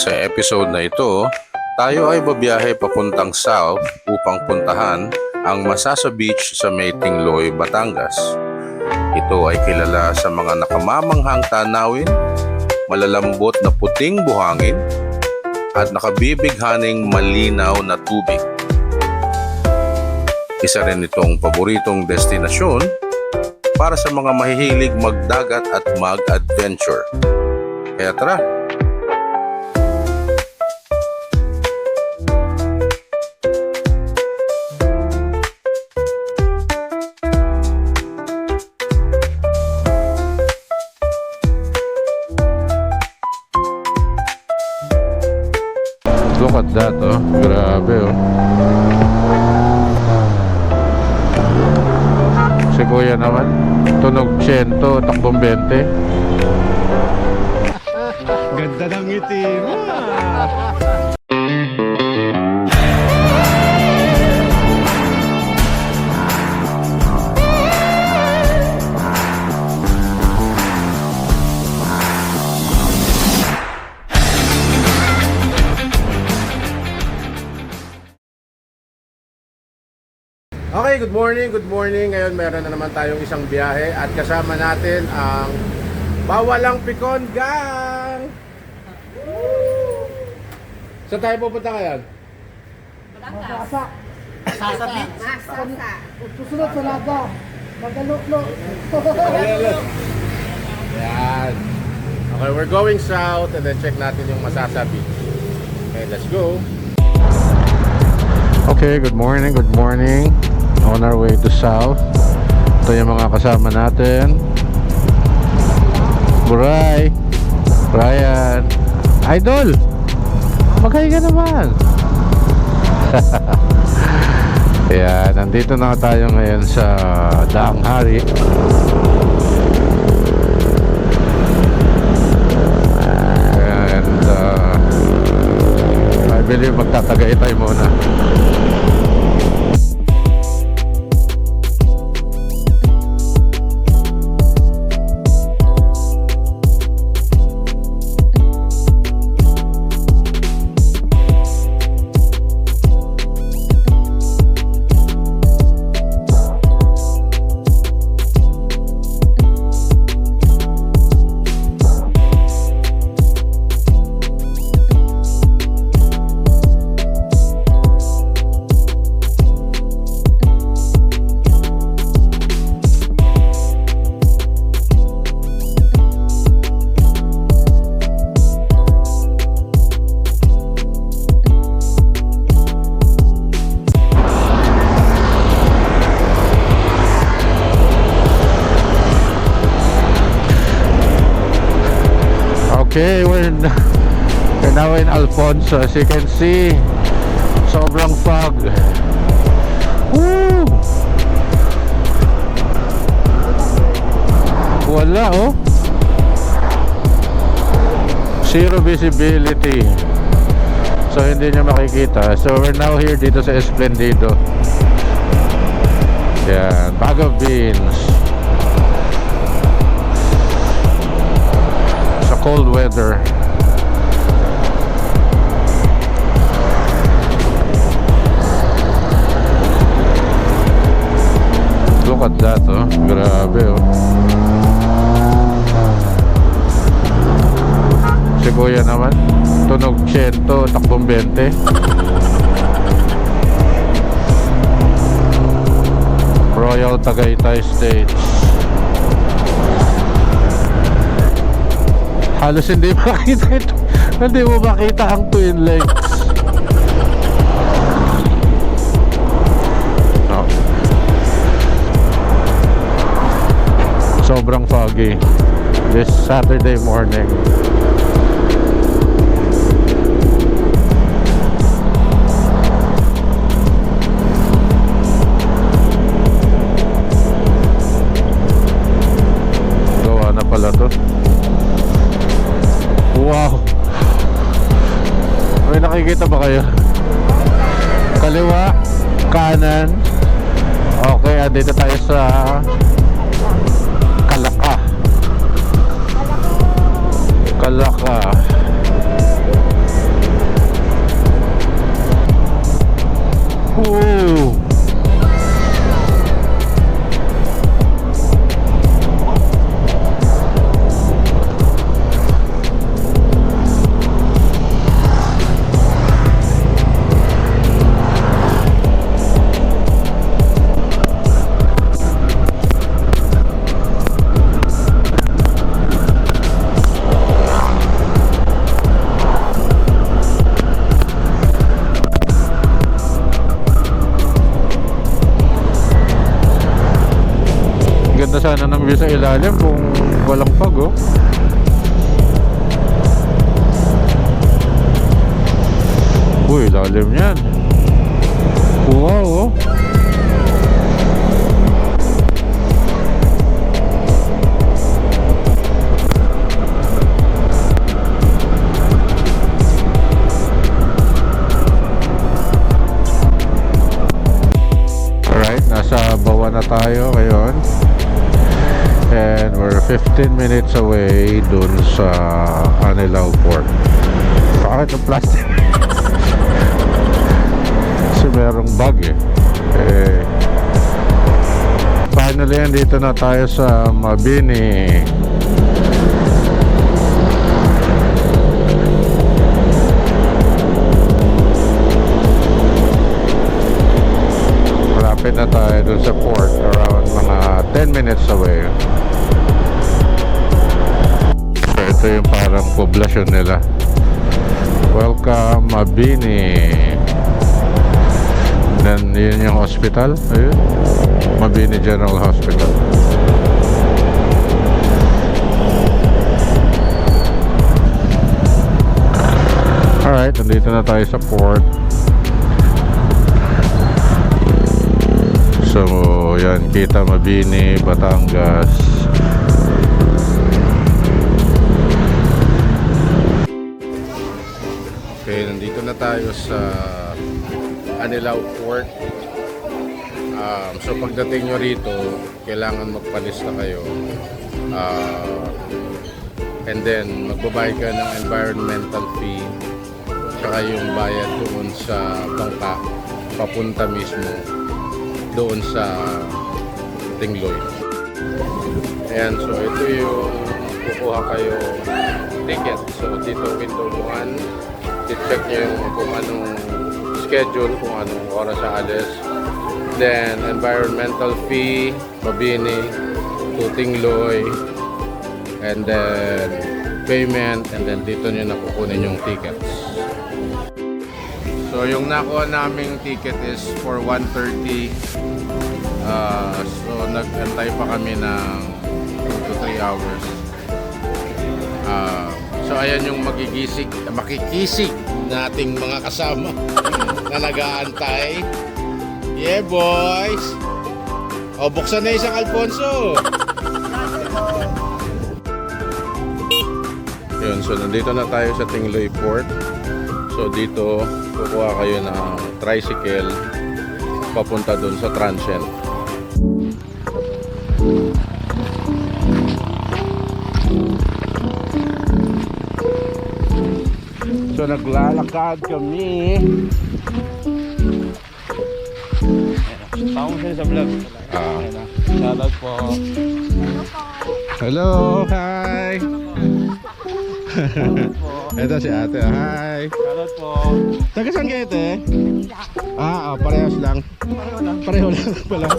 Sa episode na ito, tayo ay babiyahe papuntang south upang puntahan ang Masasa Beach sa Maytingloy, Batangas. Ito ay kilala sa mga nakamamanghang tanawin, malalambot na puting buhangin, at nakabibighaning malinaw na tubig. Isa rin itong paboritong destinasyon para sa mga mahihilig magdagat at mag-adventure. Kaya tara, that, oh. Grabe, oh. Si Kuya naman, tunog 100, takbong 20. Ganda ng ngiti mo. Okay, good morning, good morning. Ngayon meron na naman tayong isang biyahe at kasama natin ang Bawalang Pikon Gang! Saan tayo pupunta ngayon? Susunod sa Naga. Magaluklo. Yan. Okay, we're going south and then check natin yung masasabi. Okay, let's go. Okay, good morning, good morning. On our way to south. Ito yung mga kasama natin. Buray. Brian. Idol! Maghay ka naman. Yan, nandito na tayo ngayon sa Daang Hari. And uh, I believe magtatagay tayo muna. Alfonso. As you can see, sobrang fog. Woo! Wala oh. Zero visibility. So hindi niya makikita. So we're now here dito sa Esplendido. Yan, bag of beans. sa cold weather. Look at. Grabe, oh. Si Kuya naman, tunog 100, takbong 20. Royal Tagaytay Stage. halos hindi makita ito. Hindi mo makita ang twin legs. Sobrang foggy this Saturday morning. Ilalim kung walang pag oh. Uy, lalim yan. 15 minutes away dun sa Anilao Port. Bakit ang plastic? Kasi merong bag eh. eh. Finally, andito na tayo sa Mabini. Malapit na tayo dun sa port around mga 10 minutes away. Ito yung parang poblasyon nila. Welcome Mabini. Then yun yung hospital. Ayun. Mabini General Hospital. Alright, nandito na tayo sa port. So, yan, kita Mabini, Batangas. Tayo sa Anilao Port. Um, so pagdating nyo rito, kailangan magpalista kayo. Uh, and then magbabayad ka ng environmental fee tsaka yung bayad doon sa bangka papunta mismo doon sa Tingloy. Ayan, so ito yung kukuha kayo ticket. So dito window 1, check nyo yung kung anong schedule, kung anong oras sa alis. Then environmental fee, Mabini, to Tingloy, and then payment, and then dito nyo nakukunin yung tickets. So yung nakuha naming ticket is for 130 Ah, so nag-antay pa kami ng 2 to 3 hours. Ah, so ayan yung magigisig, makikisig nating mga kasama na nag-aantay. Yeah, boys! O, buksan na isang Alfonso! Yun, so nandito na tayo sa Tingloy Port. So dito, kukuha kayo ng tricycle papunta dun sa transient. So naglalakad kami. Tawag siya sa vlog. Ah. Shoutout po. Hello, hi. Ito si ate, hi. Shoutout po. Taga saan kayo ate? Ah, ah, parehas lang. Pareho lang pala.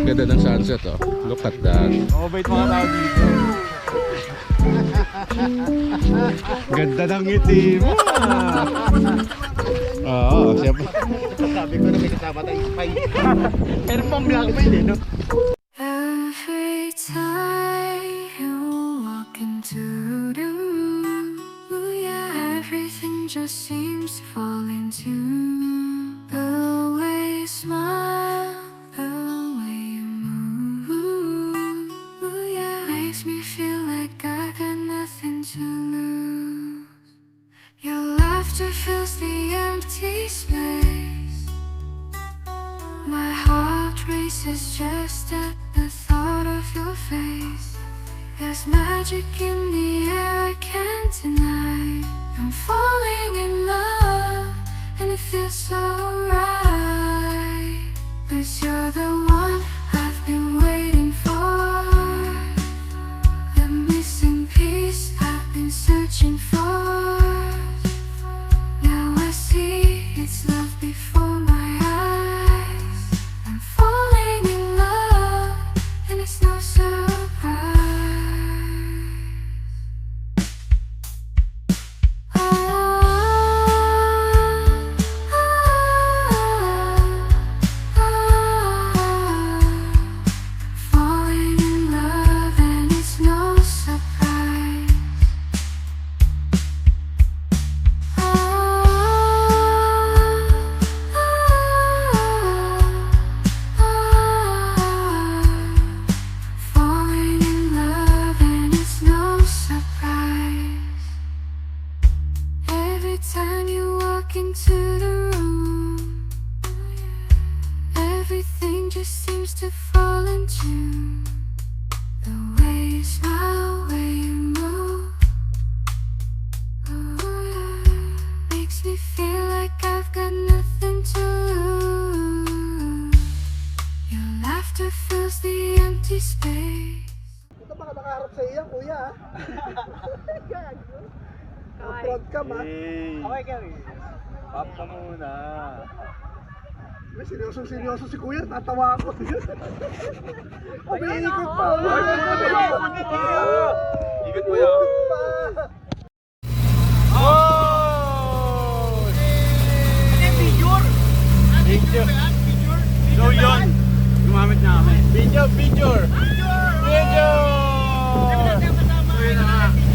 Ganda ng sunset oh. Look at that. Mabait mga tao dito. Ganda ng ngiti mo. Oo, siyempre. Sabi ko na may kasama tayong spy. Pero pang blackmail eh, no? My heart races just at the thought of your face. There's magic in the air I can't deny. I'm falling in love, and it feels so right. You're the one ka muna. May seryoso, seryoso si kuya. Tatawa ako. Umiikot pa. Ikot mo yan. pa. Picture. So yun. Gumamit na kami. Video, picture. Video!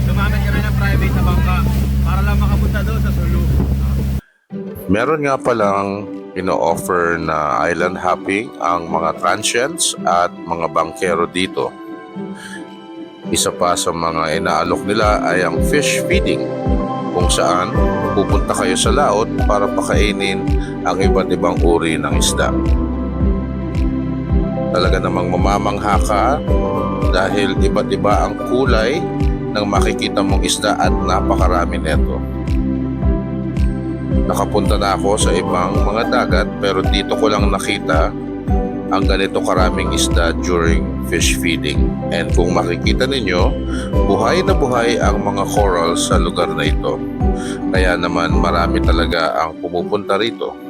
Gumamit kami ng private na bangka para lang makapunta doon sa Sulu. Meron nga palang ino-offer na island hopping ang mga transients at mga bangkero dito. Isa pa sa mga inaalok nila ay ang fish feeding kung saan pupunta kayo sa laot para pakainin ang iba't ibang uri ng isda. Talaga namang mamamangha ka dahil iba't iba ang kulay ng makikita mong isda at napakarami nito. Nakapunta na ako sa ibang mga dagat pero dito ko lang nakita ang ganito karaming isda during fish feeding. And kung makikita ninyo, buhay na buhay ang mga corals sa lugar na ito. Kaya naman marami talaga ang pumupunta rito.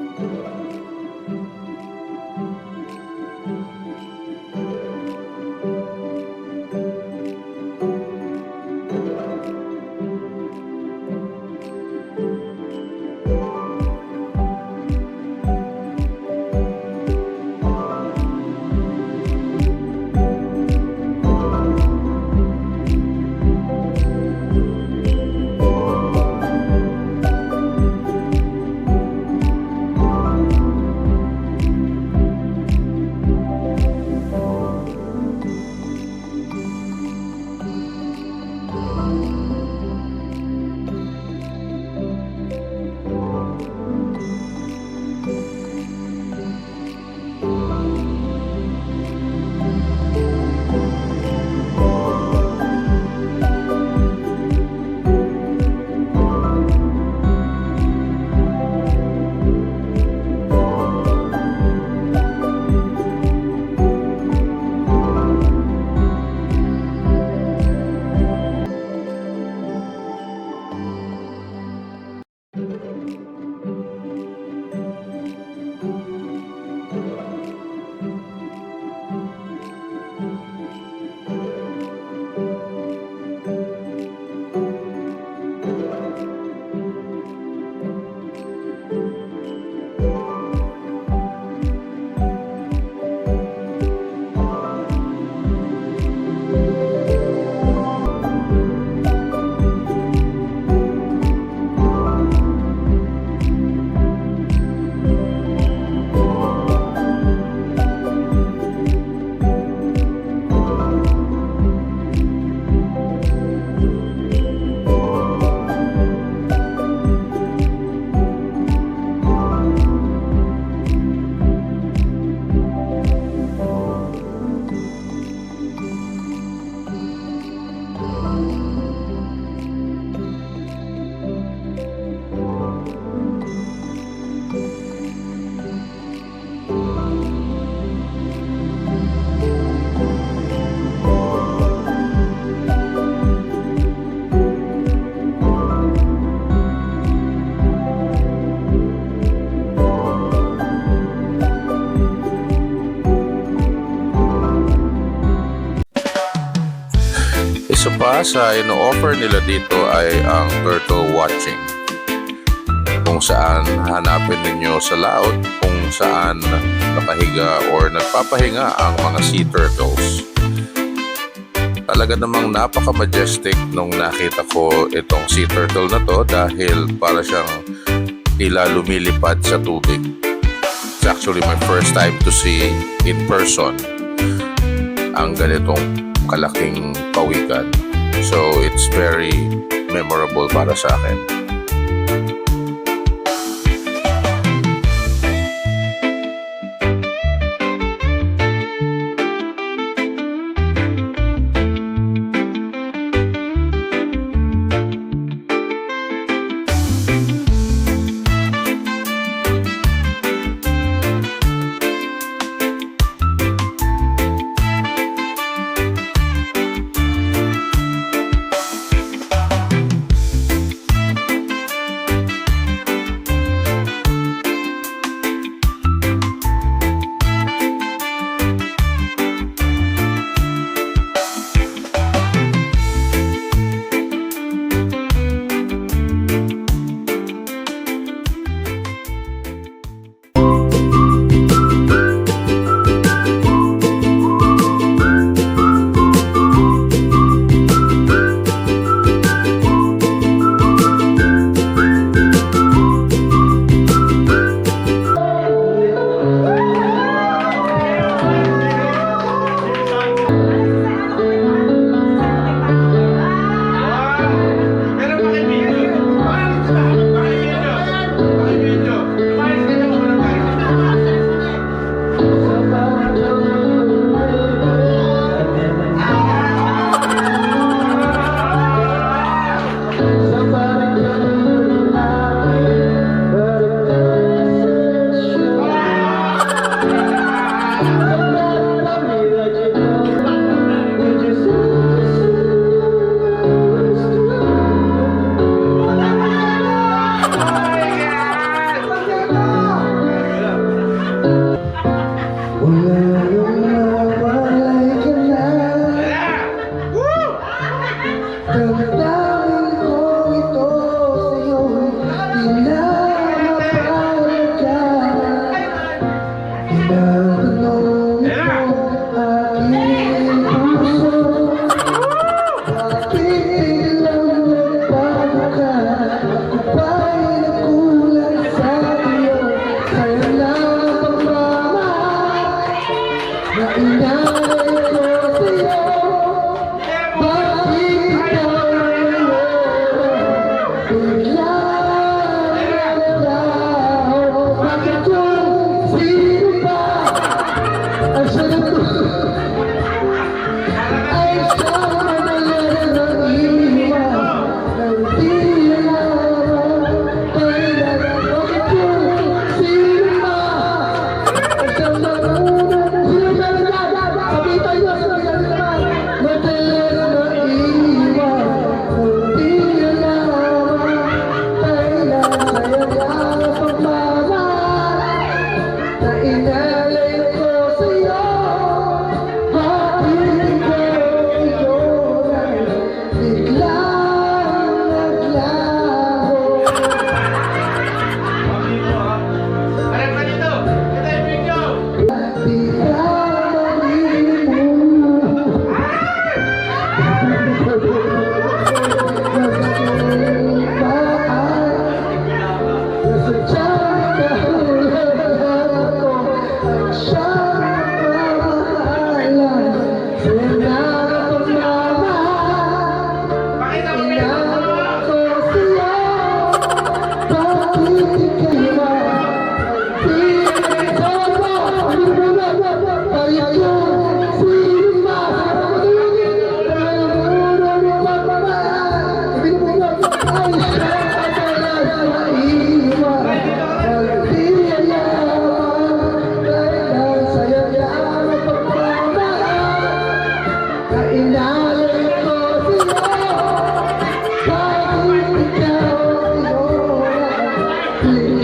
Isa sa ino-offer nila dito ay ang turtle watching. Kung saan hanapin ninyo sa laot kung saan nakahiga or nagpapahinga ang mga sea turtles. Talaga namang napaka-majestic nung nakita ko itong sea turtle na to dahil para siyang tila lumilipad sa tubig. It's actually my first time to see in person ang ganitong kalaking pawikan. So it's very memorable para sa akin.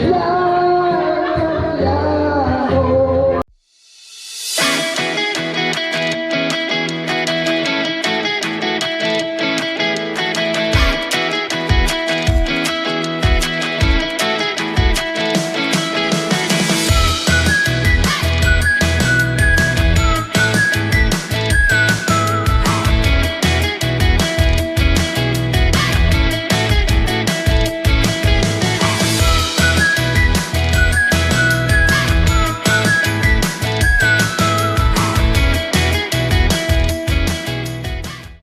Yeah.